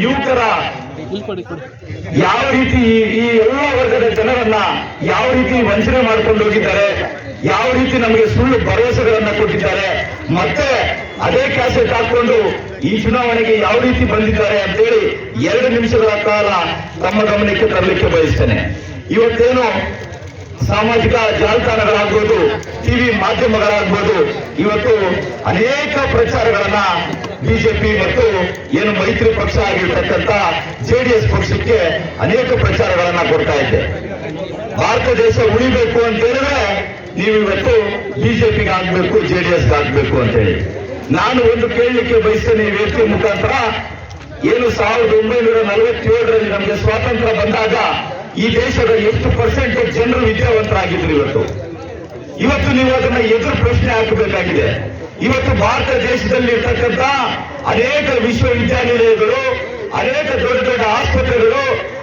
ಯುವಕರ ಯಾವ ರೀತಿ ಈ- ಈ ಎಲ್ಲ ವರ್ಗದ ಜನರನ್ನ ಯಾವ ರೀತಿ ವಂಚನೆ ಮಾಡ್ಕೊಂಡು ಹೋಗಿದ್ದಾರೆ, ಯಾವ ರೀತಿ ನಮಗೆ ಸುಳ್ಳು ಭರವಸೆಗಳನ್ನ ಕೊಟ್ಟಿದ್ದಾರೆ, ಮತ್ತೆ ಅದೇ ಕ್ಯಾಸೆಟ್ ಹಾಕೊಂಡು ಈ ಚುನಾವಣೆಗೆ ಯಾವ ರೀತಿ ಬಂದಿದ್ದಾರೆ ಅಂತೇಳಿ ಎರಡು ನಿಮಿಷಗಳ ಕಾಲ ತಮ್ಮ ಗಮನಕ್ಕೆ ತರಲಿಕ್ಕೆ ಬಯಸ್ತೇನೆ. ಇವತ್ತೇನು ಸಾಮಾಜಿಕ ಜಾಲತಾಣಗಳಾಗ್ಬೋದು, ಟಿವಿ ಮಾಧ್ಯಮಗಳಾಗ್ಬೋದು, ಇವತ್ತು ಅನೇಕ ಪ್ರಚಾರಗಳನ್ನ ಬಿಜೆಪಿ ಮತ್ತು ಏನು ಮೈತ್ರಿ ಪಕ್ಷ ಆಗಿರ್ತಕ್ಕಂಥ ಜೆಡಿಎಸ್ ಪಕ್ಷಕ್ಕೆ ಅನೇಕ ಪ್ರಚಾರಗಳನ್ನ ಕೊಡ್ತಾ ಇದೆ. ಭಾರತ ದೇಶ ಉಳಿಬೇಕು ಅಂತ ಹೇಳಿದ್ರೆ ನೀವು ಇವತ್ತು ಬಿಜೆಪಿಗೆ ಆಗ್ಬೇಕು ಜೆಡಿಎಸ್ ಆಗ್ಬೇಕು ಅಂತ ಹೇಳಿ. ನಾನು ಒಂದು ಕೇಳಲಿಕ್ಕೆ ಬಯಸ್ತೇನೆ ವ್ಯಕ್ತಿ ಮುಖಾಂತರ. ಏನು ಸಾವಿರದ ಒಂಬೈನೂರ ನಲವತ್ತೇಳರಲ್ಲಿ ನಮಗೆ ಸ್ವಾತಂತ್ರ್ಯ ಬಂದಾಗ ಈ ದೇಶದ ಎಷ್ಟು ಪರ್ಸೆಂಟೇಜ್ ಜನರು ವಿದ್ಯಾವಂತರಾಗಿದ್ರು ಇವತ್ತು? ಇವತ್ತು ನೀವು ಅದನ್ನ ಎದುರು ಪ್ರಶ್ನೆ ಹಾಕಬೇಕಾಗಿದೆ. ಇವತ್ತು ಭಾರತ ದೇಶದಲ್ಲಿ ಇರ್ತಕ್ಕಂಥ ಅನೇಕ ವಿಶ್ವವಿದ್ಯಾನಿಲಯಗಳು, ಅನೇಕ ದೊಡ್ಡ ದೊಡ್ಡ ಆಸ್ಪತ್ರೆಗಳು,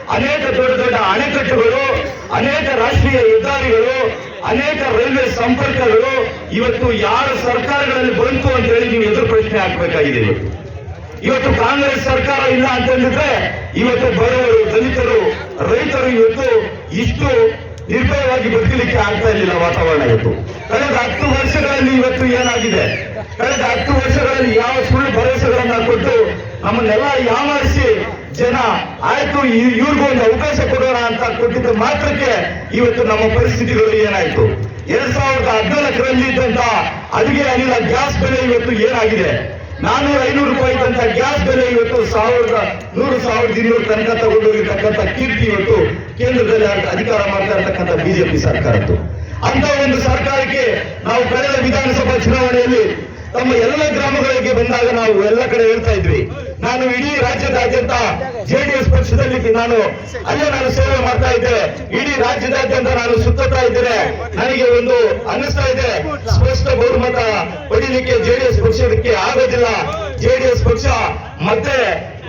ಅನೇಕ ದೊಡ್ಡ ದೊಡ್ಡ ಅಣೆಕಟ್ಟುಗಳು, ಅನೇಕ ರಾಷ್ಟ್ರೀಯ ಹೆದ್ದಾರಿಗಳು, ಅನೇಕ ರೈಲ್ವೆ ಸಂಪರ್ಕಗಳು ಇವತ್ತು ಯಾರ ಸರ್ಕಾರಗಳಲ್ಲಿ ಬಂತು ಅಂತ ಹೇಳಿ ನೀವು ಎದುರು ಪ್ರಶ್ನೆ ಹಾಕಬೇಕಾಗಿದೆ ಇವತ್ತು. ಕಾಂಗ್ರೆಸ್ ಸರ್ಕಾರ ಇಲ್ಲ ಅಂತಂದಿದ್ರೆ ಇವತ್ತು ಬಡವರು, ದಲಿತರು, ರೈತರು ಇವತ್ತು ಇಷ್ಟು ನಿರ್ಭಯವಾಗಿ ಬದುಕಲಿಕ್ಕೆ ಆಗ್ತಾ ಇರಲಿಲ್ಲ ವಾತಾವರಣ ಇವತ್ತು. ಕಳೆದ ಹತ್ತು ವರ್ಷಗಳಲ್ಲಿ ಇವತ್ತು ಏನಾಗಿದೆ? ಕಳೆದ ಹತ್ತು ವರ್ಷಗಳಲ್ಲಿ ಯಾವ ಸುಳ್ಳು ಭರವಸೆಗಳನ್ನ ಕೊಟ್ಟು ನಮ್ಮನ್ನೆಲ್ಲ ಯಾಮಾರಿಸಿ ಜನ ಆಯ್ತು ಇ- ಇವ್ರಿಗೂ ಒಂದು ಅವಕಾಶ ಕೊಡೋಣ ಅಂತ ಕೊಟ್ಟಿದ್ದ ಮಾತ್ರಕ್ಕೆ ಇವತ್ತು ನಮ್ಮ ಪರಿಸ್ಥಿತಿಗಳು ಏನಾಯ್ತು? ಎರಡ್ ಸಾವಿರದ ಹದಿನಾಲ್ಕರಲ್ಲಿ ಇದ್ದಂತ ಅಡುಗೆ ಅನಿಲ ಗ್ಯಾಸ್ ಬೆಲೆ ಇವತ್ತು ಏನಾಗಿದೆ? ನಾನೂರ ಐನೂರು ರೂಪಾಯಿ ಇದ್ದಂತ ಗ್ಯಾಸ್ ಬೆಲೆ ಇವತ್ತು ಸಾವಿರದ ನೂರು ಸಾವಿರದ ಇನ್ನೂರು ತನಕ ತಗೊಂಡೋಗಿರ್ತಕ್ಕಂಥ ಕೀರ್ತಿ ಇವತ್ತು ಕೇಂದ್ರದಲ್ಲಿ ಅಧಿಕಾರ ಮಾಡ್ತಾ ಇರ್ತಕ್ಕಂಥ ಬಿಜೆಪಿ ಸರ್ಕಾರದ್ದು. ಅಂತ ಒಂದು ಸರ್ಕಾರಕ್ಕೆ ನಾವು ಕಳೆದ ವಿಧಾನಸಭಾ ಚುನಾವಣೆಯಲ್ಲಿ ತಮ್ಮ ಎಲ್ಲ ಗ್ರಾಮಗಳಿಗೆ ಬಂದಾಗ ನಾವು ಎಲ್ಲ ಕಡೆ ಹೇಳ್ತಾ ಇದ್ವಿ. ನಾನು ಇಡೀ ರಾಜ್ಯದಾದ್ಯಂತ ಜೆಡಿಎಸ್ ಪಕ್ಷದಲ್ಲಿ ನಾನು ಅಲ್ಲೇ ನಾನು ಸೇವೆ ಮಾಡ್ತಾ ಇದ್ದೆ. ಇಡೀ ರಾಜ್ಯದಾದ್ಯಂತ ನಾನು ಸುತ್ತಾ ಇದ್ದೇನೆ. ನನಗೆ ಒಂದು ಅನ್ನಿಸ್ತಾ ಇದೆ. ಸ್ಪಷ್ಟ ಬಹುಮತ ಪಡೀಲಿಕ್ಕೆ ಜೆಡಿಎಸ್ ಪಕ್ಷಕ್ಕೆ ಆಗೋದಿಲ್ಲ. ಜೆಡಿಎಸ್ ಪಕ್ಷ ಮತ್ತೆ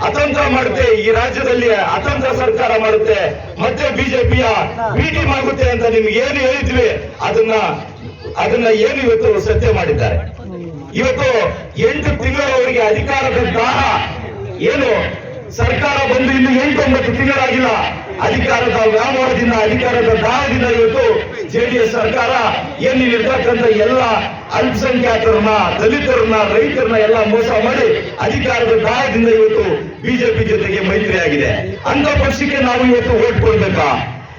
ಅತಂತ್ರ ಮಾಡುತ್ತೆ. ಈ ರಾಜ್ಯದಲ್ಲಿ ಅತಂತ್ರ ಸರ್ಕಾರ ಮಾಡುತ್ತೆ. ಮತ್ತೆ ಬಿಜೆಪಿಯ ಬಿ ಮಾಡುತ್ತೆ ಅಂತ ನಿಮ್ಗೆ ಏನು ಹೇಳಿದ್ವಿ? ಅದನ್ನ ಅದನ್ನ ಏನು ಇವತ್ತು ಸತ್ಯ ಮಾಡಿದ್ದಾರೆ? ಇವತ್ತು ಎಂಟು ತಿಂಗಳವರೆಗೆ ಅಧಿಕಾರದ ದಾಹ ಏನು ಸರ್ಕಾರ ಬಂದು ಇನ್ನು ಎಂಟೊಂಬತ್ತು ತಿಂಗಳಾಗಿಲ್ಲ. ಅಧಿಕಾರದ ವ್ಯಾಮೋಹದಿಂದ, ಅಧಿಕಾರದ ದಾಳದಿಂದ ಇವತ್ತು ಜೆಡಿಎಸ್ ಸರ್ಕಾರ ಏನು ಇರ್ತಕ್ಕಂಥ ಎಲ್ಲ ಅಲ್ಪಸಂಖ್ಯಾತರನ್ನ, ದಲಿತರನ್ನ, ರೈತರನ್ನ ಎಲ್ಲ ಮೋಸ ಮಾಡಿ ಅಧಿಕಾರದ ದಾಳದಿಂದ ಇವತ್ತು ಬಿಜೆಪಿ ಜೊತೆಗೆ ಮೈತ್ರಿ ಆಗಿದೆ ಅಂತ ಪಕ್ಷಕ್ಕೆ ನಾವು ಇವತ್ತು ಓಟ್ ಕೊಡ್ಬೇಕಾ?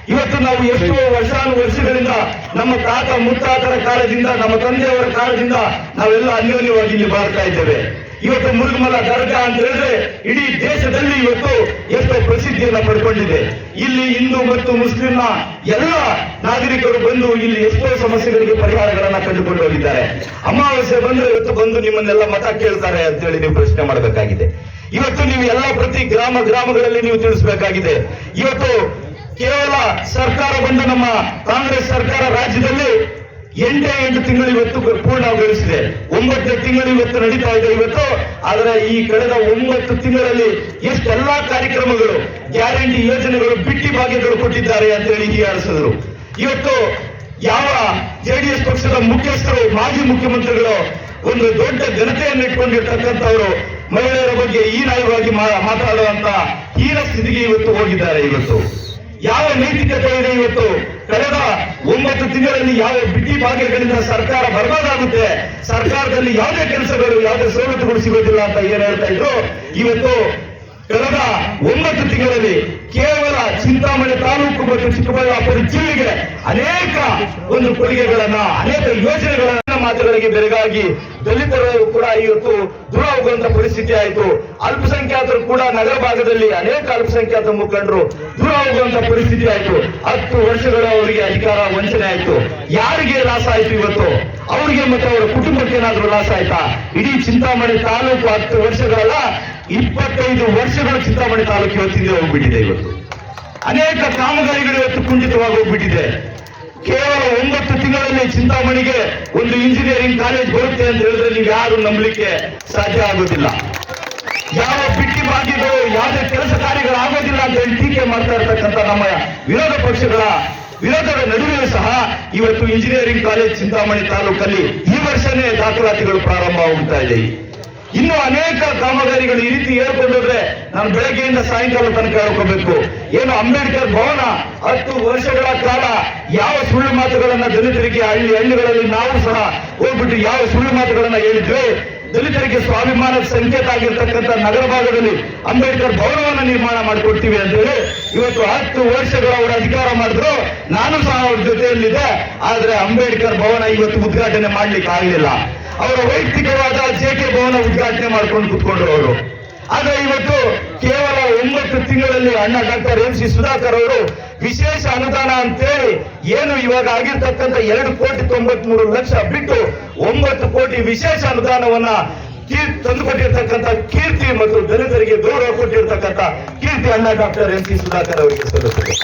ಇವತ್ತು ನಾವು ಎಷ್ಟೋ ವರ್ಷಾನು ವರ್ಷಗಳಿಂದ ನಮ್ಮ ತಾತ ಮುತ್ತಾತರ ಕಾಲದಿಂದ, ನಮ್ಮ ತಂದೆಯವರ ಕಾಲದಿಂದ ನಾವೆಲ್ಲ ಅನ್ಯೋನ್ಯವಾಗಿ ಇಲ್ಲಿ ಬಾಳ್ತಾ ಇದ್ದೇವೆ. ಇವತ್ತು ಮುರುಗಮಲ ದರ್ಗಾ ಅಂತ ಹೇಳಿದ್ರೆ ಇಡೀ ದೇಶದಲ್ಲಿ ಇವತ್ತು ಎಷ್ಟೋ ಪ್ರಸಿದ್ಧಿಯನ್ನ ಪಡ್ಕೊಂಡಿದೆ. ಇಲ್ಲಿ ಹಿಂದೂ ಮತ್ತು ಮುಸ್ಲಿಂನ ಎಲ್ಲ ನಾಗರಿಕರು ಬಂದು ಇಲ್ಲಿ ಎಷ್ಟೋ ಸಮಸ್ಯೆಗಳಿಗೆ ಪರಿಹಾರಗಳನ್ನ ಕಂಡುಕೊಂಡು ಹೋಗಿದ್ದಾರೆ. ಅಮಾವಾಸ್ಯೆ ಬಂದ್ರೆ ಇವತ್ತು ಬಂದು ನಿಮ್ಮನ್ನೆಲ್ಲ ಮತ ಕೇಳ್ತಾರೆ ಅಂತ ಹೇಳಿ ನೀವು ಪ್ರಶ್ನೆ ಮಾಡಬೇಕಾಗಿದೆ. ಇವತ್ತು ನೀವು ಎಲ್ಲ ಪ್ರತಿ ಗ್ರಾಮ ಗ್ರಾಮಗಳಲ್ಲಿ ನೀವು ತಿಳಿಸಬೇಕಾಗಿದೆ. ಇವತ್ತು ಕೇವಲ ಸರ್ಕಾರ ಬಂದು ನಮ್ಮ ಕಾಂಗ್ರೆಸ್ ಸರ್ಕಾರ ರಾಜ್ಯದಲ್ಲಿ ಎಂಟೇ ಎಂಟು ತಿಂಗಳು ಇವತ್ತು ಪೂರ್ಣಗೊಳಿಸಿದೆ ಒಂಬತ್ತು ತಿಂಗಳು ಇವತ್ತು ನಡೀತಾ ಇದೆ ಇವತ್ತು. ಆದರೆ ಈ ಕಳೆದ ಒಂಬತ್ತು ತಿಂಗಳಲ್ಲಿ ಎಷ್ಟೆಲ್ಲಾ ಕಾರ್ಯಕ್ರಮಗಳು, ಗ್ಯಾರಂಟಿ ಯೋಜನೆಗಳು ಬಿಟ್ಟಿ ಭಾಗ್ಯಗಳು ಕೊಟ್ಟಿದ್ದಾರೆ ಅಂತ ಹೇಳಿ ಹೀಯಾಳಿಸಿದ್ರು. ಇವತ್ತು ಯಾವ ಜೆಡಿಎಸ್ ಪಕ್ಷದ ಮುಖ್ಯಸ್ಥರು, ಮಾಜಿ ಮುಖ್ಯಮಂತ್ರಿಗಳು ಒಂದು ದೊಡ್ಡ ಜನತೆಯನ್ನು ಇಟ್ಕೊಂಡಿರ್ತಕ್ಕಂಥವರು ಮಹಿಳೆಯರ ಬಗ್ಗೆ ಹೀನಾಯವಾಗಿ ಮಾ- ಮಾತಾಡುವಂತ ಹೀನ ಸ್ಥಿತಿಗೆ ಇವತ್ತು ಹೋಗಿದ್ದಾರೆ ಇವತ್ತು. ಯಾವ ನೈತಿಕತೆ ಇದೆ ಇವತ್ತು? ಕಳೆದ ಒಂಬತ್ತು ತಿಂಗಳಲ್ಲಿ ಯಾವ ಬಿಟ್ಟಿ ಭಾಗ್ಯಗಳಿಂದ ಸರ್ಕಾರ ಬರ್ಬಾದಾಗುತ್ತೆ, ಸರ್ಕಾರದಲ್ಲಿ ಯಾವುದೇ ಕೆಲಸಗಳು, ಯಾವುದೇ ಸವಲತ್ತುಗಳು ಸಿಗೋದಿಲ್ಲ ಅಂತ ಏನ್ ಹೇಳ್ತಾ ಇದ್ರು? ಇವತ್ತು ಕಳೆದ ಒಂಬತ್ತು ತಿಂಗಳಲ್ಲಿ ಕೇವಲ ಚಿಂತಾಮಣಿ ತಾಲೂಕು ಮತ್ತು ಚಿಕ್ಕಬಳ್ಳಾಪುರ ಜಿಲ್ಲೆಗೆ ಅನೇಕ ಒಂದು ಕೊಡುಗೆಗಳನ್ನ, ಅನೇಕ ಯೋಜನೆಗಳನ್ನ ಮಾತುಗಳಿಗೆ ಬೆರಗಾಗಿ ದಲಿತರು ಕೂಡ ಇವತ್ತು ದೂರ ಹೋಗುವಂತ ಪರಿಸ್ಥಿತಿ ಆಯಿತು. ಅಲ್ಪಸಂಖ್ಯಾತರು ಕೂಡ ನಗರ ಭಾಗದಲ್ಲಿ ಅನೇಕ ಅಲ್ಪಸಂಖ್ಯಾತ ಮುಖಂಡರು ದೂರ ಹೋಗುವಂತ ಪರಿಸ್ಥಿತಿ ಆಯಿತು. ಹತ್ತು ವರ್ಷಗಳ ಅವರಿಗೆ ಅಧಿಕಾರ ವಂಚನೆ ಆಯಿತು. ಯಾರಿಗೆ ಲಾಸ್ ಆಯಿತು ಇವತ್ತು? ಅವರಿಗೆ ಮತ್ತು ಅವರ ಕುಟುಂಬಕ್ಕೆ ಏನಾದರೂ ಲಾಸ್ ಆಯ್ತಾ? ಇಡೀ ಚಿಂತಾಮಣಿ ತಾಲೂಕು ಹತ್ತು ವರ್ಷಗಳಲ್ಲ, ಇಪ್ಪತ್ತೈದು ವರ್ಷಗಳ ಚಿಂತಾಮಣಿ ತಾಲೂಕು ಇವತ್ತಿಂದ ಹೋಗ್ಬಿಟ್ಟಿದೆ ಇವತ್ತು. ಅನೇಕ ಕಾಮಗಾರಿಗಳು ಇವತ್ತು ಕುಂಠಿತವಾಗಿ ಹೋಗ್ಬಿಟ್ಟಿದೆ. ಕೇವಲ ಒಂಬತ್ತು ತಿಂಗಳಲ್ಲಿ ಚಿಂತಾಮಣಿಗೆ ಒಂದು ಇಂಜಿನಿಯರಿಂಗ್ ಕಾಲೇಜ್ ಬರುತ್ತೆ ಅಂತ ಹೇಳಿದ್ರೆ ನೀವು ಯಾರು ನಂಬಲಿಕ್ಕೆ ಸಾಧ್ಯ ಆಗೋದಿಲ್ಲ. ಯಾವ ಬಿಟ್ಟಿ ಬಾಗಿಗಳು ಯಾವುದೇ ಕೆಲಸ ಕಾರ್ಯಗಳಾಗೋದಿಲ್ಲ ಅಂತ ಹೇಳಿ ಟೀಕೆ ಮಾಡ್ತಾ ಇರ್ತಕ್ಕಂಥ ನಮ್ಮ ವಿರೋಧ ಪಕ್ಷಗಳ ವಿರೋಧದ ನಡುವೆಯೂ ಸಹ ಇವತ್ತು ಇಂಜಿನಿಯರಿಂಗ್ ಕಾಲೇಜ್ ಚಿಂತಾಮಣಿ ತಾಲೂಕಲ್ಲಿ ಈ ವರ್ಷನೇ ದಾಖಲಾತಿಗಳು ಪ್ರಾರಂಭ ಆಗ್ತಾ ಇದೆ. ಇನ್ನು ಅನೇಕ ಕಾಮಗಾರಿಗಳು ಈ ರೀತಿ ಹೇಳ್ಕೊಂಡ್ರೆ ನಾನು ಬೆಳಗ್ಗೆಯಿಂದ ಸಾಯಂಕಾಲ ತನಕ ಹೇಳ್ಕೋಬೇಕು. ಏನು ಅಂಬೇಡ್ಕರ್ ಭವನ ಹತ್ತು ವರ್ಷಗಳ ಕಾಲ ಯಾವ ಸುಳ್ಳು ಮಾತುಗಳನ್ನ ದಲಿತರಿಗೆ ಹಳ್ಳಿ ಹಳ್ಳಿಗಳಲ್ಲಿ ನಾವು ಸಹ ಹೋಗ್ಬಿಟ್ಟು ಯಾವ ಸುಳ್ಳು ಮಾತುಗಳನ್ನ ಹೇಳಿದ್ವಿ ದಲಿತರಿಗೆ ಸ್ವಾಭಿಮಾನದ ಸಂಕೇತ ಆಗಿರ್ತಕ್ಕಂಥ ನಗರ ಭಾಗದಲ್ಲಿ ಅಂಬೇಡ್ಕರ್ ಭವನವನ್ನು ನಿರ್ಮಾಣ ಮಾಡಿಕೊಡ್ತೀವಿ ಅಂತ ಹೇಳಿ ಇವತ್ತು ಹತ್ತು ವರ್ಷಗಳು ಅವರು ಅಧಿಕಾರ ಮಾಡಿದ್ರು. ನಾನು ಸಹ ಅವ್ರ ಜೊತೆಯಲ್ಲಿದ್ದೆ. ಆದ್ರೆ ಅಂಬೇಡ್ಕರ್ ಭವನ ಇವತ್ತು ಉದ್ಘಾಟನೆ ಮಾಡ್ಲಿಕ್ಕೆ ಆಗಲಿಲ್ಲ. ಅವರ ವೈಯಕ್ತಿಕವಾದ ಜೆ ಕೆ ಭವನ ಉದ್ಘಾಟನೆ ಮಾಡ್ಕೊಂಡು ಕುತ್ಕೊಂಡ್ರು ಅವರು. ಆದ್ರೆ ಇವತ್ತು ಕೇವಲ ಒಂಬತ್ತು ತಿಂಗಳಲ್ಲಿ ಅಣ್ಣ ಡಾಕ್ಟರ್ ಎಂ ಸಿ ಸುಧಾಕರ್ ಅವರು ವಿಶೇಷ ಅನುದಾನ ಅಂತೇಳಿ ಏನು ಇವಾಗ ಆಗಿರ್ತಕ್ಕಂಥ ಎರಡು ಕೋಟಿ ತೊಂಬತ್ ಮೂರು ಲಕ್ಷ ಬಿಟ್ಟು ಒಂಬತ್ತು ಕೋಟಿ ವಿಶೇಷ ಅನುದಾನವನ್ನ ತಂದು ತಂದುಕೊಟ್ಟಿರ್ತಕ್ಕಂಥ ಕೀರ್ತಿ ಮತ್ತು ದಲಿತರಿಗೆ ಗೌರವ ಕೊಟ್ಟಿರ್ತಕ್ಕಂಥ ಕೀರ್ತಿ ಅಣ್ಣ ಡಾಕ್ಟರ್ ಎನ್ ಸಿ ಸುಧಾಕರ್ ಅವರಿಗೆ ಸಲ್ಲುತ್ತದೆ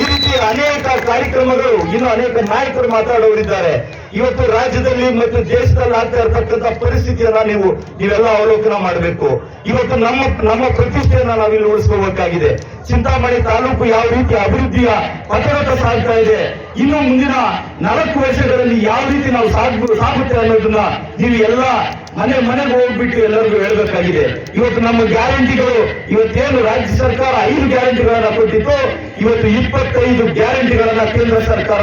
ಈ ರೀತಿ ಅನೇಕ ಕಾರ್ಯಕ್ರಮಗಳು, ಇನ್ನು ಅನೇಕ ನಾಯಕರು ಮಾತಾಡೋರಿದ್ದಾರೆ. ಇವತ್ತು ರಾಜ್ಯದಲ್ಲಿ ಮತ್ತು ದೇಶದಲ್ಲಿ ಆಗ್ತಾ ಇರತಕ್ಕಂತ ಪರಿಸ್ಥಿತಿಯನ್ನ ನೀವು, ನೀವೆಲ್ಲ ಅವಲೋಕನ ಮಾಡಬೇಕು. ಇವತ್ತು ನಮ್ಮ ನಮ್ಮ ಪ್ರತಿಷ್ಠೆಯನ್ನ ನಾವಿಲ್ಲಿ ಉಳಿಸ್ಕೋಬೇಕಾಗಿದೆ ಚಿಂತಾಮಣಿ ತಾಲೂಕು ಯಾವ ರೀತಿ ಅಭಿವೃದ್ಧಿಯ ಪಥಗತ ಸಾಗ್ತಾ ಇದೆ, ಇನ್ನು ಮುಂದಿನ ನಾಲ್ಕು ವರ್ಷಗಳಲ್ಲಿ ಯಾವ ರೀತಿ ನಾವು ಸಾಗ್, ಸಾಗುತ್ತೆ ಅನ್ನೋದನ್ನ ನೀವು ಎಲ್ಲ ಮನೆ, ಮನೆಗೆ ಹೋಗ್ಬಿಟ್ಟು ಎಲ್ಲರಿಗೂ ಹೇಳಬೇಕಾಗಿದೆ. ಇವತ್ತು ನಮ್ಮ ಗ್ಯಾರಂಟಿಗಳು, ಇವತ್ತೇನು ರಾಜ್ಯ ಸರ್ಕಾರ ಐದು ಗ್ಯಾರಂಟಿಗಳನ್ನ ಕೊಟ್ಟಿತ್ತು, ಇವತ್ತು ಇಪ್ಪತ್ತೈದು ಗ್ಯಾರಂಟಿಗಳನ್ನ ಕೇಂದ್ರ ಸರ್ಕಾರ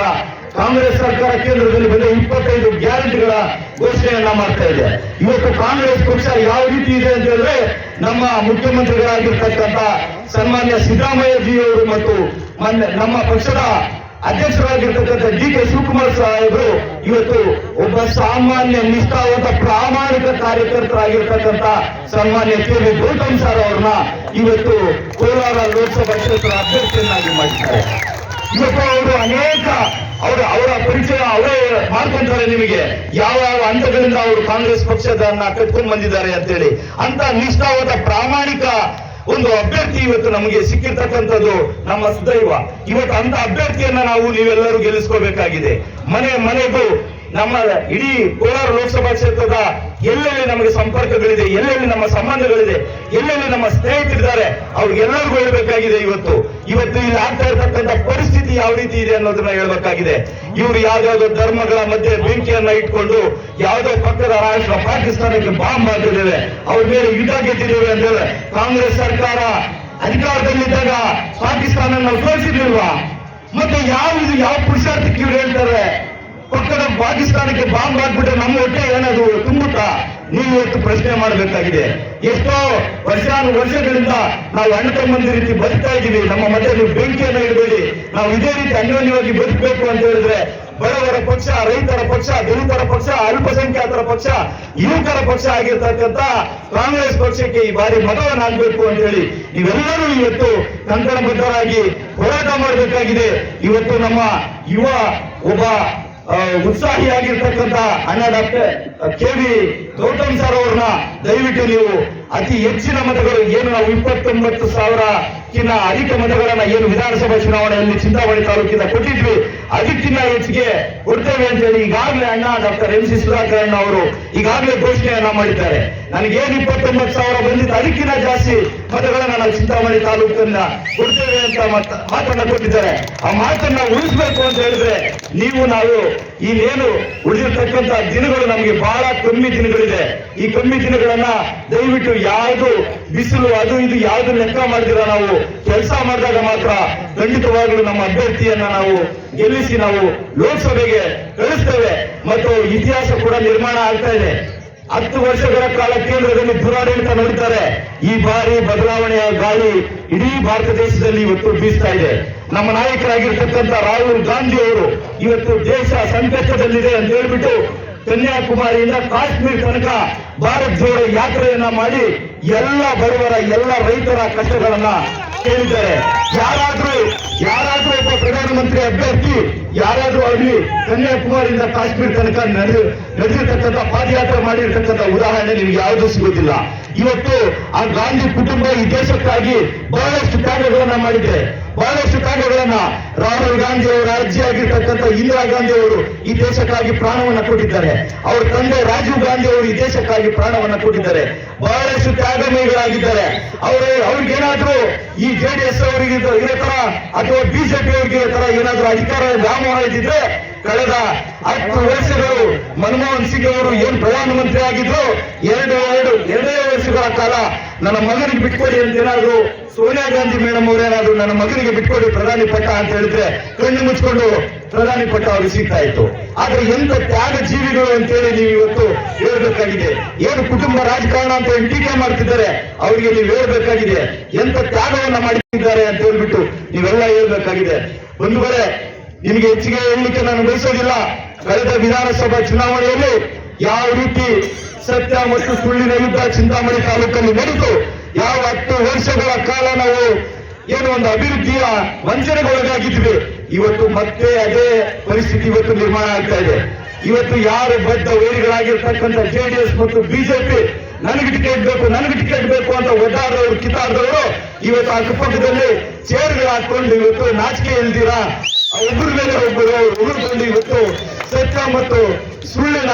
ಕಾಂಗ್ರೆಸ್ ಸರ್ಕಾರ ಕೇಂದ್ರದಲ್ಲಿ ಬಂದ ಇಪ್ಪತ್ತೈದು ಗ್ಯಾರಂಟಿಗಳ ಘೋಷಣೆಯನ್ನ ಮಾಡ್ತಾ ಇದೆ. ಇವತ್ತು ಕಾಂಗ್ರೆಸ್ ಪಕ್ಷ ಯಾವ ರೀತಿ ಇದೆ ಅಂತ ಹೇಳಿದ್ರೆ ನಮ್ಮ ಮುಖ್ಯಮಂತ್ರಿಗಳಾಗಿರ್ತಕ್ಕಂಥ ಸನ್ಮಾನ್ಯ ಸಿದ್ದರಾಮಯ್ಯ ಜಿ ಅವರು ಮತ್ತು ನಮ್ಮ ಪಕ್ಷದ ಅಧ್ಯಕ್ಷರಾಗಿರ್ತಕ್ಕಂಥ ಡಿ ಕೆ ಶಿವಕುಮಾರ್ ಸಾಹೇಬರು ಇವತ್ತು ಒಬ್ಬ ಸಾಮಾನ್ಯ ನಿಷ್ಠಾವಂತ ಪ್ರಾಮಾಣಿಕ ಕಾರ್ಯಕರ್ತರಾಗಿರ್ತಕ್ಕಂಥ ಸನ್ಮಾನ್ಯ ಕೆ ವಿ ಗೌತಮ್ ಸರ್ ಅವ್ರನ್ನ ಇವತ್ತು ಕೋಲಾರ ಲೋಕಸಭಾ ಕ್ಷೇತ್ರ ಅಭ್ಯರ್ಥಿಯನ್ನಾಗಿ ಮಾಡಿದ್ದಾರೆ. ಇವತ್ತು ಅವರು ಅನೇಕ ಅವರ ಅವರ ಪರಿಚಯ ಅವರೇ ಮಾಡ್ಕೊಂತಾರೆ ನಿಮಗೆ. ಯಾವ ಯಾವ ಹಂತಗಳಿಂದ ಅವರು ಕಾಂಗ್ರೆಸ್ ಪಕ್ಷದನ್ನ ಕಟ್ಕೊಂಡು ಬಂದಿದ್ದಾರೆ ಅಂತೇಳಿ. ಅಂತ ನಿಷ್ಠಾವಂತ ಪ್ರಾಮಾಣಿಕ ಒಂದು ಅಭ್ಯರ್ಥಿ ಇವತ್ತು ನಮಗೆ ಸಿಕ್ಕಿರ್ತಕ್ಕಂಥದ್ದು ನಮ್ಮ ಸುದೈವ ಇವತ್ತು ಅಂತ ಅಭ್ಯರ್ಥಿಯನ್ನ ನಾವು ನೀವೆಲ್ಲರೂ ಗೆಲ್ಲಿಸ್ಕೋಬೇಕಾಗಿದೆ. ಮನೆ ಮನೆಗೂ ನಮ್ಮ ಇಡೀ ಕೋಲಾರ ಲೋಕಸಭಾ ಕ್ಷೇತ್ರದ ಎಲ್ಲೆಲ್ಲಿ ನಮಗೆ ಸಂಪರ್ಕಗಳಿದೆ, ಎಲ್ಲೆಲ್ಲಿ ನಮ್ಮ ಸಂಬಂಧಗಳಿದೆ, ಎಲ್ಲೆಲ್ಲಿ ನಮ್ಮ ಸ್ನೇಹಿತರಿದ್ದಾರೆ, ಅವ್ರಿಗೆಲ್ಲರಿಗೂ ಹೇಳ್ಬೇಕಾಗಿದೆ ಇವತ್ತು. ಇವತ್ತು ಇಲ್ಲಿ ಆಗ್ತಾ ಇರ್ತಕ್ಕಂಥ ಪರಿಸ್ಥಿತಿ ಯಾವ ರೀತಿ ಇದೆ ಅನ್ನೋದನ್ನ ಹೇಳ್ಬೇಕಾಗಿದೆ. ಇವರು ಯಾವ್ದಾವ್ದೋ ಧರ್ಮಗಳ ಮಧ್ಯೆ ಬೆಂಕಿಯನ್ನ ಇಟ್ಕೊಂಡು ಯಾವುದೋ ಪಕ್ಕದ ರಾಷ್ಟ್ರ ಪಾಕಿಸ್ತಾನಕ್ಕೆ ಬಾಂಬ್ ಹಾಕಿದ್ದೇವೆ, ಅವ್ರ ಮೇಲೆ ಯುದ್ಧ ಗೆದ್ದಿದ್ದೇವೆ ಅಂತ ಹೇಳಿ ಕಾಂಗ್ರೆಸ್ ಸರ್ಕಾರ ಅಧಿಕಾರದಲ್ಲಿದ್ದಾಗ ಪಾಕಿಸ್ತಾನ ನಾವು ಮತ್ತೆ ಯಾವ ಇದು ಯಾವ ಪುರುಷಾರ್ಥಕ್ಕೆ ಇವ್ರು ಹೇಳ್ತಾರೆ? ಪಕ್ಕದ ಪಾಕಿಸ್ತಾನಕ್ಕೆ ಬಾಂಬ್ ಹಾಕ್ಬಿಟ್ರೆ ನಮ್ಮ ಹೊಟ್ಟೆ ಏನದು ತುಂಬುತ್ತಾ? ನೀವು ಇವತ್ತು ಪ್ರಶ್ನೆ ಮಾಡಬೇಕಾಗಿದೆ. ಎಷ್ಟೋ ವರ್ಷಾನು ವರ್ಷಗಳಿಂದ ನಾವು ಅಣ್ಣ ತಮ್ಮಂದಿ ರೀತಿ ಬದುಕ್ತಾ ಇದ್ದೀವಿ. ನಮ್ಮ ಮಧ್ಯೆ ನೀವು ಬೆಂಕಿಯನ್ನ ಇಡಬೇಡಿ. ನಾವು ಇದೇ ರೀತಿ ಅನ್ಯೋನ್ಯವಾಗಿ ಬದುಕಬೇಕು ಅಂತ ಹೇಳಿದ್ರೆ ಬಡವರ ಪಕ್ಷ, ರೈತರ ಪಕ್ಷ, ದಲಿತರ ಪಕ್ಷ, ಅಲ್ಪಸಂಖ್ಯಾತರ ಪಕ್ಷ, ಯುವಕರ ಪಕ್ಷ ಆಗಿರ್ತಕ್ಕಂಥ ಕಾಂಗ್ರೆಸ್ ಪಕ್ಷಕ್ಕೆ ಈ ಬಾರಿ ಮತವನ್ನು ಅಂತ ಹೇಳಿ ನೀವೆಲ್ಲರೂ ಇವತ್ತು ಕಂಕಣಬದ್ಧರಾಗಿ ಹೋರಾಟ ಮಾಡಬೇಕಾಗಿದೆ. ಇವತ್ತು ನಮ್ಮ ಯುವ ಒಬ್ಬ ಉತ್ಸಾಹಿಯಾಗಿರ್ತಕ್ಕಂಥ ಅನ್ನ doctor K V Gautham sir ಅವ್ರನ್ನ ದಯವಿಟ್ಟು ನೀವು ಅತಿ ಹೆಚ್ಚಿನ ಮತಗಳು ಏನು ನಾವು ಇಪ್ಪತ್ತೊಂಬತ್ತು ಸಾವಿರ ಕಿನ್ನ ಅಧಿಕ ಮತಗಳನ್ನ ಏನು ವಿಧಾನಸಭಾ ಚುನಾವಣೆಯಲ್ಲಿ ಚಿಂತಾಮಣಿ ತಾಲೂಕಿಂದ ಕೊಟ್ಟಿದ್ವಿ ಅದಕ್ಕಿಂತ ಹೆಚ್ಚಿಗೆ ಕೊಡ್ತೇವೆ ಅಂತ ಹೇಳಿ ಈಗಾಗಲೇ ಅಣ್ಣ ಡಾಕ್ಟರ್ ಎಂ ಸಿ ಸುಧಾಕರ್ ಅಣ್ಣ ಅವರು ಈಗಾಗಲೇ ಘೋಷಣೆಯನ್ನ ಮಾಡಿದ್ದಾರೆ. ನನಗೇನು ಇಪ್ಪತ್ತೊಂಬತ್ತು ಸಾವಿರ ಬಂದಿತ್ತು ಅದಕ್ಕಿಂತ ಜಾಸ್ತಿ ಮತಗಳನ್ನ ನಾವು ಚಿಂತಾಮಣಿ ತಾಲೂಕನ್ನ ಕೊಡ್ತೇವೆ ಅಂತ ಮತ- ಮಾತನ್ನ ಕೊಟ್ಟಿದ್ದಾರೆ. ಆ ಮಾತನ್ನ ಉಳಿಸ್ಬೇಕು ಅಂತ ಹೇಳಿದ್ರೆ ನೀವು ನಾವು ಇನ್ನೇನು ಉಳಿದಿರ್ತಕ್ಕಂತ ದಿನಗಳು ನಮಗೆ ಬಹಳ ಕಮ್ಮಿ ದಿನಗಳಿದೆ. ಈ ಕಮ್ಮಿ ದಿನಗಳನ್ನ ದಯವಿಟ್ಟು ಯಾವುದು ಬಿಸಿಲು, ಅದು ಇದು ಯಾವುದು ಲೆಕ್ಕ ಮಾಡಿದಿರ ನಾವು, ಕೆಲಸ ಮಾಡಿದಾಗ ಮಾತ್ರ ಖಂಡಿತವಾಗ್ಲೂ ನಮ್ಮ ಅಭ್ಯರ್ಥಿಯನ್ನ ನಾವು ಗೆಲ್ಲಿಸಿ ನಾವು ಲೋಕಸಭೆಗೆ ಕಳಿಸ್ತೇವೆ. ಮತ್ತು ಇತಿಹಾಸ ಕೂಡ ನಿರ್ಮಾಣ ಆಗ್ತಾ ಇದೆ. ಹತ್ತು ವರ್ಷಗಳ ಕಾಲ ಕೇಂದ್ರದಲ್ಲಿ ದುರಾಡಳಿತ ನೋಡ್ತಾರೆ. ಈ ಬಾರಿ ಬದಲಾವಣೆಯ ಗಾಳಿ ಇಡೀ ಭಾರತ ದೇಶದಲ್ಲಿ ಇವತ್ತು ಬೀಸ್ತಾ ಇದೆ. ನಮ್ಮ ನಾಯಕರಾಗಿರ್ತಕ್ಕಂಥ ರಾಹುಲ್ ಗಾಂಧಿ ಅವರು ಇವತ್ತು ದೇಶ ಸಂಕಷ್ಟದಲ್ಲಿದೆ ಅಂತ ಹೇಳ್ಬಿಟ್ಟು ಕನ್ಯಾಕುಮಾರಿಯಿಂದ ಕಾಶ್ಮೀರ ತನಕ ಭಾರತ್ ಜೋಡೋ ಯಾತ್ರೆಯನ್ನ ಮಾಡಿ ಎಲ್ಲ ಬಡವರ, ಎಲ್ಲ ರೈತರ ಕಷ್ಟಗಳನ್ನ ಕೇಳಿದ್ದಾರೆ. ಯಾರಾದ್ರೂ ಯಾರಾದ್ರೂ ಒಬ್ಬ ಪ್ರಧಾನಮಂತ್ರಿ ಅಭ್ಯರ್ಥಿ ಯಾರಾದ್ರೂ ಆಗಲಿ ಕನ್ಯಾಕುಮಾರಿಯಿಂದ ಕಾಶ್ಮೀರ ತನಕ ನಡೆದು ನಡೆದಿರ್ತಕ್ಕಂಥ ಪಾದಯಾತ್ರೆ ಮಾಡಿರ್ತಕ್ಕಂಥ ಉದಾಹರಣೆ ನಿಮ್ಗೆ ಯಾವುದೂ ಸಿಗೋದಿಲ್ಲ. ಇವತ್ತು ಆ ಗಾಂಧಿ ಕುಟುಂಬ ಈ ದೇಶಕ್ಕಾಗಿ ಬಹಳಷ್ಟು ಕಾರ್ಯಗಳನ್ನ ಮಾಡಿದೆ ಬಹಳಷ್ಟು ಕಾರ್ಯಗಳನ್ನ ರಾಹುಲ್ ಗಾಂಧಿ ಅವರ ಅಜ್ಜಿ ಆಗಿರ್ತಕ್ಕಂಥ ಇಂದಿರಾ ಗಾಂಧಿ ಅವರು ಈ ದೇಶಕ್ಕಾಗಿ ಪ್ರಾಣವನ್ನ ಕೊಟ್ಟಿದ್ದಾರೆ. ಅವ್ರ ತಂದೆ ರಾಜೀವ್ ಗಾಂಧಿ ಅವರು ಈ ದೇಶಕ್ಕಾಗಿ ಪ್ರಾಣವನ್ನ ಕೊಟ್ಟಿದ್ದಾರೆ. ಬಹಳಷ್ಟು ತ್ಯಾಗಮಯಿಗಳಾಗಿದ್ದಾರೆ. ಅವರು, ಅವ್ರಿಗೇನಾದ್ರೂ ಈ ಜೆಡಿಎಸ್ ಅವರಿಗೆ ಇರೋ ತರ ಅಥವಾ ಬಿಜೆಪಿ ಅವರಿಗೆ ತರ ಏನಾದ್ರೂ ಅಧಿಕಾರ ಇದ್ದಿದ್ರೆ ಕಳೆದ ಹತ್ತು ವರ್ಷಗಳು ಮನಮೋಹನ್ ಸಿಂಗ್ ಅವರು ಏನ್ ಪ್ರಧಾನಮಂತ್ರಿ ಆಗಿದ್ರು, ಎರಡು ಎರಡು, ಎರಡೇ ವರ್ಷಗಳ ಕಾಲ ನನ್ನ ಮಗನಿಗೆ ಬಿಟ್ಕೊಡಿ ಅಂತ ಏನಾದ್ರು ಸೋನಿಯಾ ಗಾಂಧಿ ಮೇಡಮ್ ಅವರೇನಾದ್ರು ನನ್ನ ಮಗನಿಗೆ ಬಿಟ್ಕೊಡಿ ಪ್ರಧಾನಿ ಪಟ್ಟ ಅಂತ ಹೇಳಿದ್ರೆ ಕಣ್ಣು ಮುಚ್ಕೊಂಡು ಪ್ರಧಾನಿ ಪಟ್ಟ ಅವ್ರಿಗೆ ಸಿಗ್ತಾ ಇತ್ತು ಆದ್ರೆ ಎಂತ ತ್ಯಾಗ ಜೀವಿಗಳು ಅಂತೇಳಿ ನೀವು ಇವತ್ತು ಹೇಳ್ಬೇಕಾಗಿದೆ. ಏನು ಕುಟುಂಬ ರಾಜಕಾರಣ ಅಂತ ಟೀಕೆ ಮಾಡ್ತಿದ್ದಾರೆ, ಅವರಿಗೆ ನೀವು ಹೇಳ್ಬೇಕಾಗಿದೆ. ಎಂತ ತ್ಯಾಗವನ್ನ ಮಾಡಿದ್ದಾರೆ ಅಂತ ಹೇಳ್ಬಿಟ್ಟು ನೀವೆಲ್ಲ ಹೇಳ್ಬೇಕಾಗಿದೆ. ಒಂದು ವೇಳೆ ನಿಮಗೆ ಹೆಚ್ಚಿಗೆ ಹೇಳಲಿಕ್ಕೆ ನಾನು ಬಯಸೋದಿಲ್ಲ ಕಳೆದ ವಿಧಾನಸಭಾ ಚುನಾವಣೆಯಲ್ಲಿ ಯಾವ ರೀತಿ ಸತ್ಯ ಮತ್ತು ಸುಳ್ಳಿನ ಯುದ್ಧ ಚಿಂತಾಮಣಿ ತಾಲೂಕಲ್ಲಿ ನಡೆದು ಯಾವ ಹತ್ತು ವರ್ಷಗಳ ಕಾಲ ನಾವು ಏನು ಒಂದು ಅಭಿವೃದ್ಧಿಯ ವಂಚನೆಗೊಳಗಾಗಿದ್ವಿ ಇವತ್ತು ಮತ್ತೆ ಅದೇ ಪರಿಸ್ಥಿತಿ ಇವತ್ತು ನಿರ್ಮಾಣ ಆಗ್ತಾ ಇದೆ. ಇವತ್ತು ಯಾರು ಬದ್ಧ ವೈರಿಗಳಾಗಿರ್ತಕ್ಕಂಥ ಜೆಡಿಎಸ್ ಮತ್ತು ಬಿಜೆಪಿ ನನಗೆ ಟಿಕೆಟ್ ಬೇಕು, ನನಗೆ ಟಿಕೆಟ್ ಬೇಕು ಅಂತ ಒದ್ದಾಡದವರು ಕಿತಾಡದವರು ಇವತ್ತು ಅಕ್ಕಪಕ್ಕದಲ್ಲಿ ಚೇರ್ಗಳು ಹಾಕೊಂಡು ಇವತ್ತು ನಾಚಿಕೆ ಇಲ್ದಿರಾ ಒಬ್ಬರ ಮೇಲೆ ಒಬ್ಬರು ಉಳಿದುಕೊಂಡು ಇವತ್ತು ಸತ್ಯ ಮತ್ತು ಸುಳ್ಳಿನ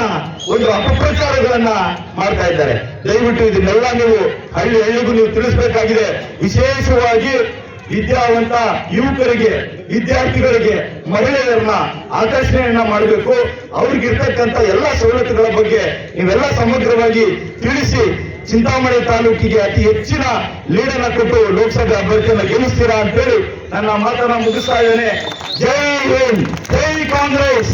ಒಂದು ಅಪಪ್ರಚಾರಗಳನ್ನ ಮಾಡ್ತಾ ಇದ್ದಾರೆ. ದಯವಿಟ್ಟು ಇದನ್ನೆಲ್ಲ ನೀವು ಹಳ್ಳಿ ಹಳ್ಳಿಗೂ ನೀವು ತಿಳಿಸಬೇಕಾಗಿದೆ. ವಿಶೇಷವಾಗಿ ವಿದ್ಯಾವಂತ ಯುವಕರಿಗೆ, ವಿದ್ಯಾರ್ಥಿಗಳಿಗೆ, ಮಹಿಳೆಯರನ್ನ ಆಕರ್ಷಣೆಯನ್ನ ಮಾಡಬೇಕು. ಅವ್ರಿಗಿರ್ತಕ್ಕಂಥ ಎಲ್ಲ ಸವಲತ್ತುಗಳ ಬಗ್ಗೆ ನೀವೆಲ್ಲ ಸಮಗ್ರವಾಗಿ ತಿಳಿಸಿ ಚಿಂತಾಮಣಿ ತಾಲೂಕಿಗೆ ಅತಿ ಹೆಚ್ಚಿನ ಲೀಡನ್ನ ಕೊಟ್ಟು ಲೋಕಸಭೆ ಅಭ್ಯರ್ಥಿಯನ್ನು ಗೆಲ್ಲಿಸ್ತೀರಾ ಅಂತೇಳಿ ನನ್ನ ಮಾತನ್ನ ಮುಗಿಸ್ತಾ ಇದ್ದೇನೆ ಜೈ ಹಿಂದ್ ಜೈ ಕಾಂಗ್ರೆಸ್